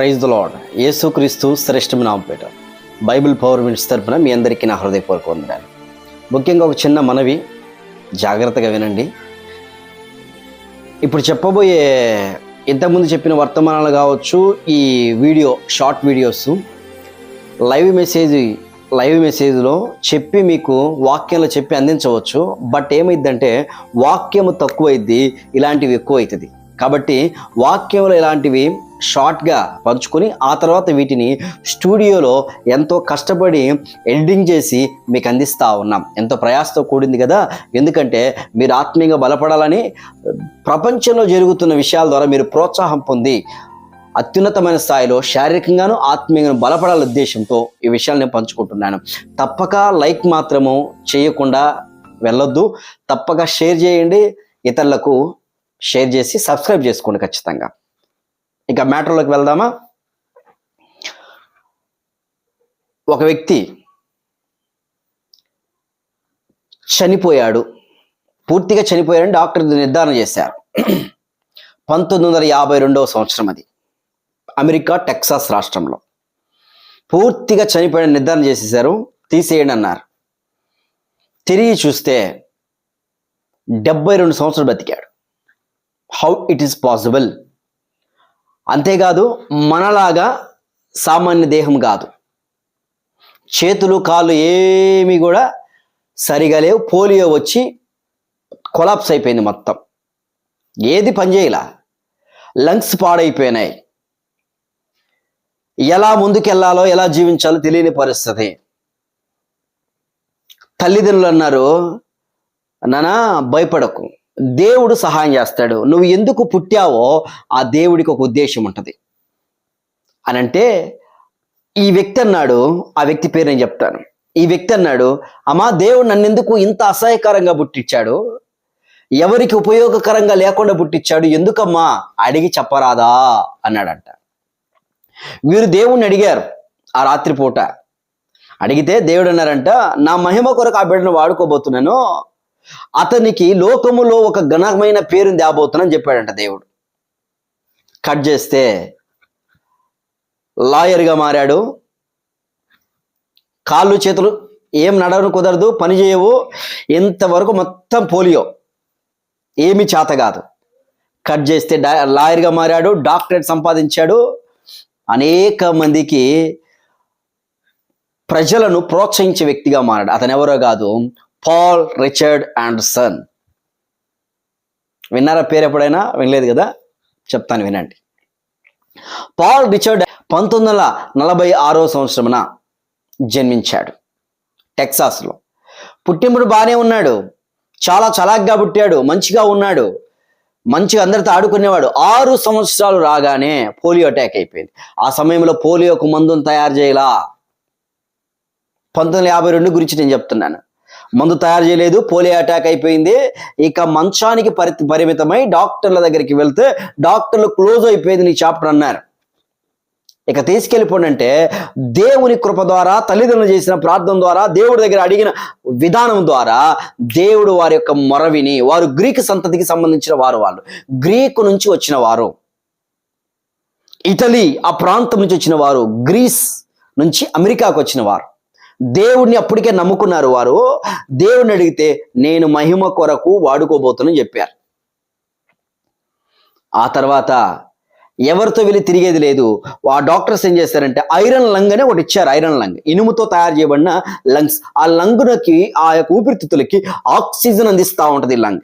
Praise the lord యేసుక్రీస్తు శ్రేష్టమైన నామపేట Bible power minutes తరపున మీ అందరికీ నా హృదయపూర్వక వందనాలు. ముఖ్యంగా ఒక చిన్న మనవి జాగ్రత్తగా వినండి. ఇప్పుడు చెప్పబోయే ఇంతకుముందు చెప్పిన వర్తమానాలు కావచ్చు ఈ video short videos live message live మెసేజ్లో చెప్పి మీకు వాక్యంలో చెప్పి అందించవచ్చు. బట్ ఏమైందంటే వాక్యము తక్కువైద్ది ఇలాంటివి ఎక్కువ అవుతుంది కాబట్టి వాక్యంలో ఇలాంటివి షార్ట్గా పంచుకొని ఆ తర్వాత వీటిని స్టూడియోలో ఎంతో కష్టపడి ఎడిటింగ్ చేసి మీకు అందిస్తూ ఉన్నాం. ఎంతో ప్రయాసతో కూడింది కదా? ఎందుకంటే మీరు ఆత్మీయంగా బలపడాలని ప్రపంచంలో జరుగుతున్న విషయాల ద్వారా మీరు ప్రోత్సాహం పొంది అత్యున్నతమైన స్థాయిలో శారీరకంగాను ఆత్మీయంగా బలపడాల ఉద్దేశంతో ఈ విషయాలు నేను పంచుకుంటున్నాను. తప్పక లైక్ మాత్రము చేయకుండా వెళ్ళొద్దు. తప్పక షేర్ చేయండి. ఇతరులకు షేర్ చేసి సబ్స్క్రైబ్ చేసుకోండి ఖచ్చితంగా. ఇక మ్యాటర్లోకి వెళ్దామా? ఒక వ్యక్తి చనిపోయాడు. పూర్తిగా చనిపోయాడని డాక్టర్ నిర్ధారణ చేశారు. పంతొమ్మిది వందల యాభై రెండవ సంవత్సరం అది. అమెరికా టెక్సాస్ రాష్ట్రంలో. పూర్తిగా చనిపోయాడని నిర్ధారణ చేసేసారు తీసేయండి అన్నారు. తిరిగి చూస్తే డెబ్బై రెండు సంవత్సరాలు బతికాడు. హౌ ఇట్ ఈస్ పాసిబుల్ అంతేకాదు మనలాగా సామాన్య దేహం కాదు. చేతులు కాళ్ళు ఏమీ కూడా సరిగా లేవు. పోలియో వచ్చి కొలాప్స్ అయిపోయింది మొత్తం. ఏది పనిచేయలా లంగ్స్ పాడైపోయినాయి. ఎలా ముందుకెళ్ళాలో ఎలా జీవించాలో తెలియని పరిస్థితి. తల్లిదండ్రులు అన్నారు నానా భయపడకు. దేవుడు సహాయం చేస్తాడు. నువ్వు ఎందుకు పుట్టావో ఆ దేవుడికి ఒక ఉద్దేశం ఉంటుంది. అని అంటే ఈ వ్యక్తి అన్నాడు ఆ వ్యక్తి పేరు నేను చెప్తాను. ఈ వ్యక్తి అన్నాడు అమ్మా దేవుడు నన్నెందుకు ఇంత అసహ్యకరంగా పుట్టించాడు? ఎవరికి ఉపయోగకరంగా లేకుండా పుట్టించాడు? ఎందుకమ్మా? అడిగి చెప్పరాదా? అన్నాడంట. వీరు దేవుణ్ణి అడిగారు ఆ రాత్రిపూట. అడిగితే దేవుడు అన్నారంట నా మహిమ కొరకు ఆ బిడ్డను వాడుకోబోతున్నాను అతనికి లోకములో ఒక ఘనమైన పేరుని తేబోతున్నాను చెప్పాడంట దేవుడు. కట్ చేస్తే లాయర్గా మారాడు. కాళ్ళు చేతులు ఏం నడవను కుదరదు పని చేయవు. ఇంతవరకు మొత్తం పోలియో. ఏమి చేత కాదు. కట్ చేస్తే డా లాయర్గా మారాడు డాక్టరేట్ సంపాదించాడు. అనేక మందికి ప్రజలను ప్రోత్సహించే వ్యక్తిగా మారాడు. అతను ఎవరో కాదు. పాల్ రిచర్డ్ అండర్సన్ విన్నారా పేరు ఎప్పుడైనా? వినలేదు కదా? చెప్తాను వినండి. పాల్ రిచర్డ్ పంతొమ్మిది వందల నలభై ఆరో సంవత్సరమున జన్మించాడు టెక్సాస్లో. పుట్టినప్పుడు బాగానే ఉన్నాడు. చాలా చలాగ్గా పుట్టాడు. మంచిగా ఉన్నాడు. మంచిగా అందరితో ఆడుకునేవాడు. ఆరు సంవత్సరాలు రాగానే పోలియో అటాక్ అయిపోయింది. ఆ సమయంలో పోలియోకు మందును తయారు చేయలా. పంతొమ్మిది వందల యాభై రెండు గురించి నేను చెప్తున్నాను. మందు తయారు చేయలేదు పోలియో అటాక్ అయిపోయింది. ఇక మంచానికి పరి పరిమితమై డాక్టర్ల దగ్గరికి వెళ్తే డాక్టర్లు క్లోజ్ అయిపోయింది నీ చాప్టర్ అన్నారు. ఇక తీసుకెళ్ళిపోండి అంటే దేవుని కృప ద్వారా తల్లిదండ్రులు చేసిన ప్రార్థన ద్వారా దేవుడి దగ్గర అడిగిన విధానం ద్వారా దేవుడు వారి యొక్క మొరవిని వారు గ్రీకు సంతతికి సంబంధించిన వారు వాళ్ళు. గ్రీకు నుంచి వచ్చిన వారు ఇటలీ ఆ ప్రాంతం నుంచి వచ్చిన వారు గ్రీస్ నుంచి అమెరికాకు వచ్చిన వారు. దేవుడిని అప్పటికే నమ్ముకున్నారు వారు. దేవుణ్ణి అడిగితే నేను మహిమ కొరకు వాడుకోబోతున్నాను చెప్పారు. ఆ తర్వాత ఎవరితో వెళ్ళి తిరిగేది లేదు. ఆ డాక్టర్స్ ఏం చేస్తారంటే ఐరన్ లంగ్ అనే ఒకటి ఇచ్చారు ఐరన్ లంగ్. ఇనుముతో తయారు చేయబడిన లంగ్స్. ఆ లంగునకి ఆ యొక్క ఊపిరితిత్తులకి ఆక్సిజన్ అందిస్తూ ఉంటుంది ఈ లంగ్.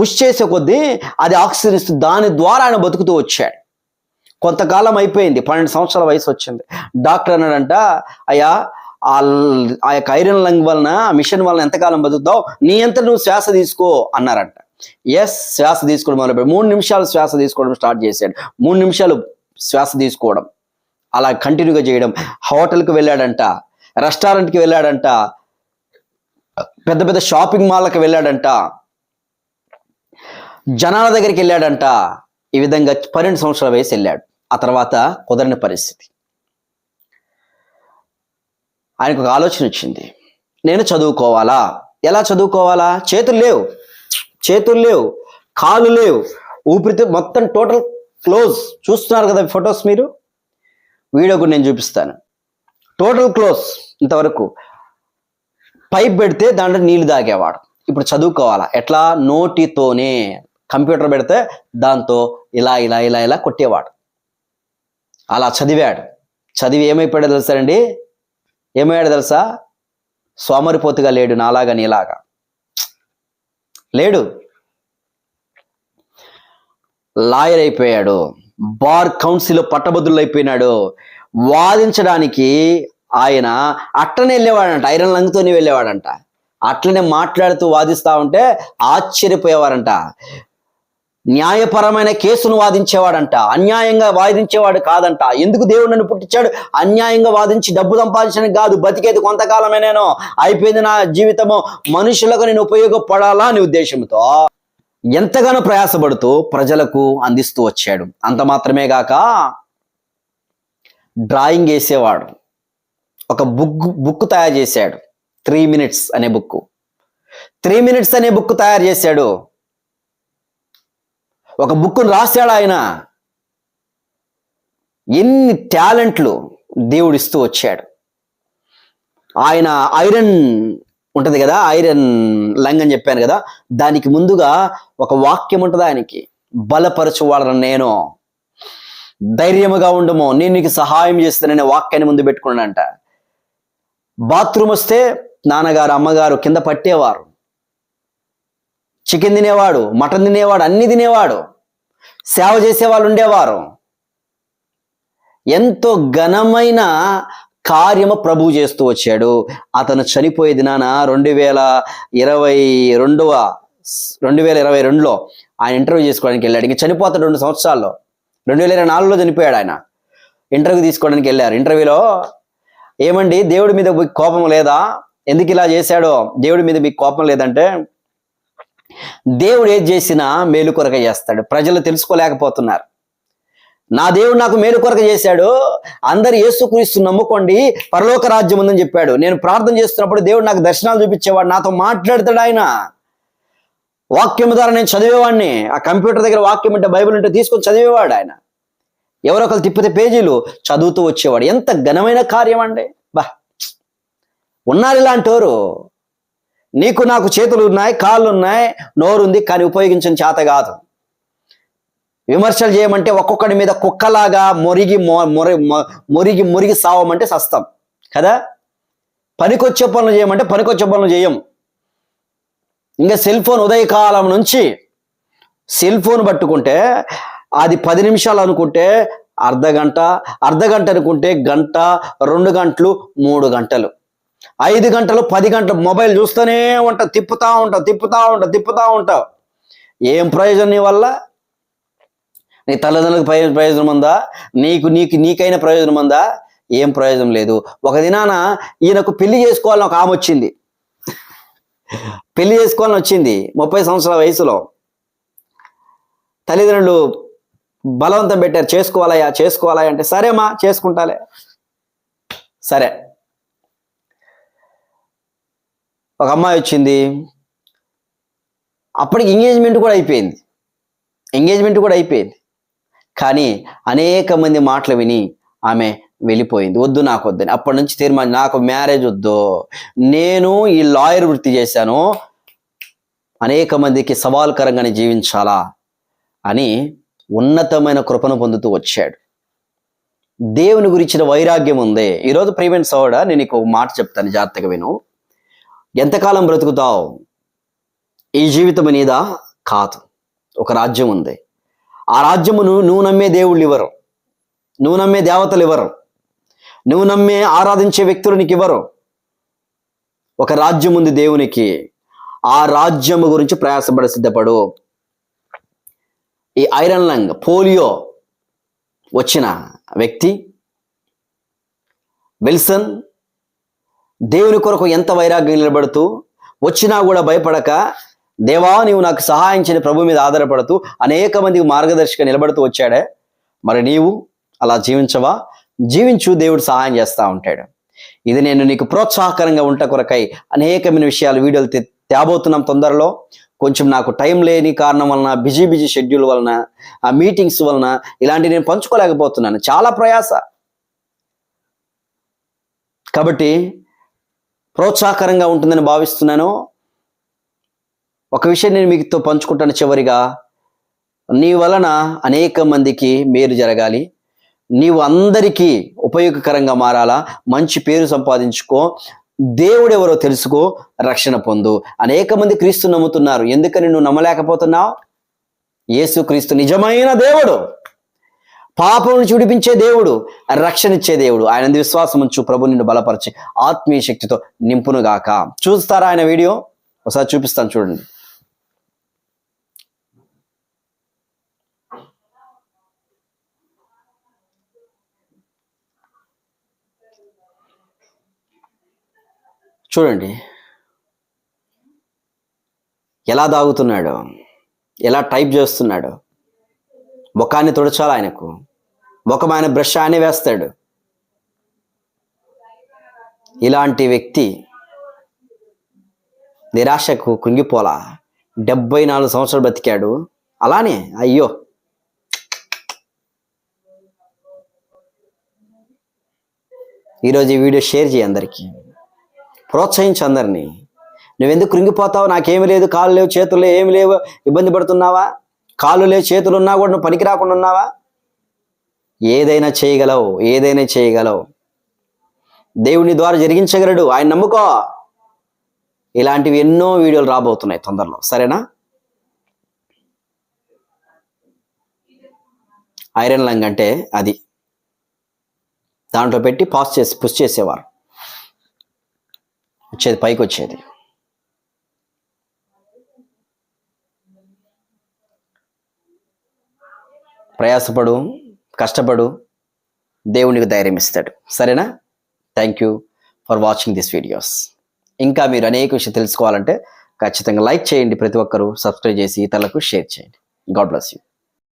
పుష్ చేసే కొద్దీ అది ఆక్సిజన్ ఇస్తుంది దాని ద్వారా ఆయన బతుకుతూ వచ్చాడు. కొంతకాలం అయిపోయింది పన్నెండు సంవత్సరాల వయసు వచ్చింది. డాక్టర్ అన్నాడంట అయ్యా ఆ యొక్క ఐరన్ లంగ్ వలన ఆ మిషన్ వలన ఎంతకాలం బతుకుతావు? నీ ఎంత నువ్వు శ్వాస తీసుకో అన్నారంట. ఎస్ శ్వాస తీసుకోవడం మొదలుపెట్టి మూడు నిమిషాలు శ్వాస తీసుకోవడం స్టార్ట్ చేశాడు. మూడు నిమిషాలు శ్వాస తీసుకోవడం అలా కంటిన్యూగా చేయడం. హోటల్కి వెళ్ళాడంట రెస్టారెంట్కి వెళ్ళాడంట పెద్ద పెద్ద షాపింగ్ మాల్కి వెళ్ళాడంట జనాల దగ్గరికి వెళ్ళాడంట. ఈ విధంగా పన్నెండు సంవత్సరాల వయసు వెళ్ళాడు. ఆ తర్వాత కుదరని పరిస్థితి. ఆయనకు ఒక ఆలోచన వచ్చింది. నేను చదువుకోవాలా? ఎలా చదువుకోవాలా? చేతులు లేవు. చేతులు లేవు. కాళ్ళు లేవు. ఊపిరితో మొత్తం టోటల్ క్లోజ్ చూస్తున్నారు కదా ఫొటోస్ మీరు? వీడియో కూడా నేను చూపిస్తాను. టోటల్ క్లోజ్ ఇంతవరకు పైప్ పెడితే దాంట్లో నీళ్ళు తాగేవాడు. ఇప్పుడు చదువుకోవాలా? ఎట్లా? నోటితోనే. కంప్యూటర్ పెడితే దాంతో ఇలా ఇలా ఇలా ఇలా కొట్టేవాడు. అలా చదివాడు. చదివి ఏమైపోయాడో తెలుసారండి ఏమయ్యాడు తెలుసా? సోమరిపోతుగా లేడు నాలాగా నీలాగా. లేడు. లాయర్ అయిపోయాడు. బార్ కౌన్సిల్ పట్టభద్రులు అయిపోయినాడు వాదించడానికి ఆయన అట్లనే వెళ్ళేవాడంట ఐరన్ లంగ్తోనే వెళ్ళేవాడంట. అట్లనే మాట్లాడుతూ వాదిస్తా ఉంటే ఆశ్చర్యపోయేవారంట. న్యాయపరమైన కేసును వాదించేవాడంట అన్యాయంగా వాదించేవాడు కాదంట. ఎందుకు దేవుడు నన్ను పుట్టించాడు? అన్యాయంగా వాదించి డబ్బు సంపాదించడానికి కాదు బతికేది కొంతకాలమే నేను. అయిపోయింది నా జీవితము. మనుషులకు నేను ఉపయోగపడాలా అనే ఉద్దేశంతో ఎంతగానో ప్రయాసపడుతూ ప్రజలకు అందిస్తూ వచ్చాడు. అంత మాత్రమే గాక డ్రాయింగ్ వేసేవాడు. ఒక బుక్ బుక్ తయారు చేశాడు. త్రీ మినిట్స్ అనే బుక్ త్రీ మినిట్స్ అనే బుక్ తయారు చేశాడు. ఒక బుక్ను రాశాడు ఆయన. ఎన్ని టాలెంట్లు దేవుడు ఇస్తూ వచ్చాడు. ఆయన ఐరన్ ఉంటుంది కదా ఐరన్ లంగ్ అని చెప్పాను కదా దానికి ముందుగా ఒక వాక్యం ఉంటుంది ఆయనకి. బలపరచువాడను నేను. ధైర్యముగా ఉండము. నేను నీకు సహాయం చేస్తాననే వాక్యాన్ని ముందు పెట్టుకున్నానంట బాత్రూమ్ వస్తే నాన్నగారు అమ్మగారు కింద పట్టేవారు. చికెన్ తినేవాడు మటన్ తినేవాడు అన్ని తినేవాడు. సేవ చేసేవాళ్ళు ఉండేవారు. ఎంతో ఘనమైన కార్యము ప్రభు చేస్తూ వచ్చాడు. అతను చనిపోయే దినాన రెండు వేల ఇరవై రెండవ రెండు వేల ఇరవై రెండులో ఆయన ఇంటర్వ్యూ చేసుకోవడానికి వెళ్ళాడు. ఇంక చనిపోతాడు రెండు సంవత్సరాల్లో. రెండు వేల ఇరవై నాలుగులో చనిపోయాడు ఆయన. ఇంటర్వ్యూ తీసుకోవడానికి వెళ్ళారు. ఇంటర్వ్యూలో ఏమండి దేవుడి మీద మీకు కోపం లేదా? ఎందుకు ఇలా చేశాడో? దేవుడి మీద మీకు కోపం లేదంటే దేవుడు ఏది చేసినా మేలు కొరక చేస్తాడు. ప్రజలు తెలుసుకోలేకపోతున్నారు. నా దేవుడు నాకు మేలు కొరక చేశాడు. అందరు యేసుక్రీస్తు నమ్ముకోండి. పరలోక రాజ్యం ఉందని చెప్పాడు. నేను ప్రార్థన చేస్తున్నప్పుడు దేవుడు నాకు దర్శనాలు చూపించేవాడు. నాతో మాట్లాడతాడు ఆయన. వాక్యం ద్వారా నేను చదివేవాడిని. ఆ కంప్యూటర్ దగ్గర వాక్యం ఉంటే బైబిల్ ఉంటే తీసుకొని చదివేవాడు ఆయన. ఎవరో ఒకరు తిప్పితే పేజీలు చదువుతూ వచ్చేవాడు. ఎంత ఘనమైన కార్యం అండి. బా. ఉన్నారు ఇలాంటి వారు. నీకు నాకు చేతులు ఉన్నాయి కాళ్ళు ఉన్నాయి నోరుంది కానీ ఉపయోగించిన చేత కాదు. విమర్శలు చేయమంటే ఒక్కొక్కడి మీద కుక్కలాగా మొరిగి మొరి మొరిగి మురిగి సావమంటే సస్తాం. కదా? పనికొచ్చే పనులు చేయమంటే పనికొచ్చే పనులు చేయం. ఇంకా సెల్ ఫోన్ ఉదయకాలం నుంచి సెల్ ఫోన్ పట్టుకుంటే అది పది నిమిషాలు అనుకుంటే అర్ధ గంట అర్ధ గంట అనుకుంటే గంట రెండు గంటలు మూడు గంటలు. ఐదు గంటలు పది గంటలు మొబైల్ చూస్తూనే ఉంటావు తిప్పుతా ఉంటావు తిప్పుతా ఉంటావు తిప్పుతా ఉంటావు ఏం ప్రయోజనం నీ వల్ల? నీ తల్లిదండ్రులకు ప్రయోజనం ఉందా? నీకు నీకు నీకైన ప్రయోజనం ఉందా? ఏం ప్రయోజనం లేదు. ఒక దినాన ఈయనకు పెళ్ళి చేసుకోవాలని ఒక ఆమె వచ్చింది. పెళ్ళి చేసుకోవాలని వచ్చింది ముప్పై సంవత్సరాల వయసులో. తల్లిదండ్రులు బలవంతం పెట్టారు చేసుకోవాలయ్యా చేసుకోవాలయ్యా అంటే సరేమా చేసుకుంటాలే. సరే. ఒక అమ్మాయి వచ్చింది. అప్పటికి ఎంగేజ్మెంట్ కూడా అయిపోయింది. ఎంగేజ్మెంట్ కూడా అయిపోయింది. కానీ అనేక మంది మాటలు విని ఆమె వెళ్ళిపోయింది. వద్దు నాకు వద్దని. అప్పటి నుంచి తీర్మానం నాకు మ్యారేజ్ వద్దు. నేను ఈ లాయర్ వృత్తి చేశాను. అనేక మందికి సవాల్కరంగానే జీవించాలా అని ఉన్నతమైన కృపను పొందుతూ వచ్చాడు. దేవుని గురించిన వైరాగ్యం ఉంది. ఈరోజు ప్రియమైన సోడ నేను నీకు ఒక మాట చెప్తాను జాగ్రత్తగా విను. ఎంతకాలం బ్రతుకుతావు? ఈ జీవితం నీదా? కాదు. ఒక రాజ్యం ఉంది. ఆ రాజ్యమును నువ్వు నమ్మే దేవుళ్ళు ఇవ్వరు నువ్వు నమ్మే దేవతలు ఇవ్వరు నువ్వు నమ్మే ఆరాధించే వ్యక్తులు నీకు ఇవ్వరు ఒక రాజ్యం ఉంది దేవునికి. ఆ రాజ్యము గురించి ప్రయాసపడి సిద్ధపడు. ఈ ఐరన్ లంగ్ పోలియో వచ్చిన వ్యక్తి విల్సన్ దేవుని కొరకు ఎంత వైరాగ్యం నిలబడుతూ వచ్చినా కూడా భయపడక దేవా నీవు నాకు సహాయం చేయని ప్రభు మీద ఆధారపడుతూ అనేక మందికి మార్గదర్శిగా నిలబడుతూ వచ్చాడే. మరి నీవు అలా జీవించవా? జీవించు దేవుడు సహాయం చేస్తూ ఉంటాడు. ఇది నేను నీకు ప్రోత్సాహకరంగా ఉంట కొరకై అనేకమైన విషయాలు వీడియోలు తే- తేబోతున్నాం తొందరలో. కొంచెం నాకు టైం లేని కారణం వలన బిజీ బిజీ షెడ్యూల్ వలన ఆ మీటింగ్స్ వలన ఇలాంటివి నేను పంచుకోలేకపోతున్నాను. చాలా ప్రయాస. కాబట్టి ప్రోత్సాహకరంగా ఉంటుందని భావిస్తున్నాను. ఒక విషయం నేను మీతో పంచుకుంటాను చివరిగా. నీ వలన అనేక మందికి మేలు జరగాలి. నీవు అందరికీ ఉపయోగకరంగా మారాలా. మంచి పేరు సంపాదించుకో. దేవుడు ఎవరో తెలుసుకో. రక్షణ పొందు. అనేక మంది క్రీస్తు నమ్ముతున్నారు. ఎందుకని నువ్వు నమ్మలేకపోతున్నావు? యేసు క్రీస్తు నిజమైన దేవుడు. పాపమును చూడిపించే దేవుడు రక్షణ ఇచ్చే దేవుడు. ఆయన విశ్వాసం ఉంచు ప్రభు నిన్ను బలపరిచి ఆత్మీయ శక్తితో నింపునుగాక చూస్తారా ఆయన వీడియో? ఒకసారి చూపిస్తాను చూడండి. చూడండి. ఎలా దాగుతున్నాడు? ఎలా టైప్ చేస్తున్నాడు? ముఖాన్ని తుడచాలి ఆయనకు? ముఖం ఆయన బ్రష్ ఆయనే వేస్తాడు. ఇలాంటి వ్యక్తి నిరాశకు కృంగిపోలా. డెబ్బై నాలుగు సంవత్సరాలు బ్రతికాడు. అలానే అయ్యో! ఈరోజు ఈ వీడియో షేర్ చేయి అందరికీ. ప్రోత్సహించు అందరినీ. నువ్వెందుకు కృంగిపోతావు? నాకేమి లేదు. కాళ్ళు లేవు చేతులు లేవు ఏమి లేవు. ఇబ్బంది పడుతున్నావా? కాళ్ళు లేవు చేతులు ఉన్నా కూడా నువ్వు పనికి రాకుండా ఉన్నావా? ఏదైనా చేయగలవు ఏదైనా చేయగలవు. దేవుని ద్వారా జరిగించగలడు. ఆయన నమ్ముకో. ఇలాంటివి ఎన్నో వీడియోలు రాబోతున్నాయి తొందరలో. సరేనా? ఐరన్ లంగ్ అంటే అది. దాంట్లో పెట్టి పాస్ చేసి పుష్ చేసేవారు. వచ్చేది పైకి వచ్చేది. ప్రయాసపడు. కష్టపడు దేవునికి ధైర్యం ఇస్తాడు. సరేనా? Thank you for watching this videos ఇంకా మీరు అనేక విషయం తెలుసుకోవాలంటే ఖచ్చితంగా లైక్ చేయండి ప్రతి ఒక్కరూ సబ్స్క్రైబ్ చేసి ఇతరులకు షేర్ చేయండి. God bless you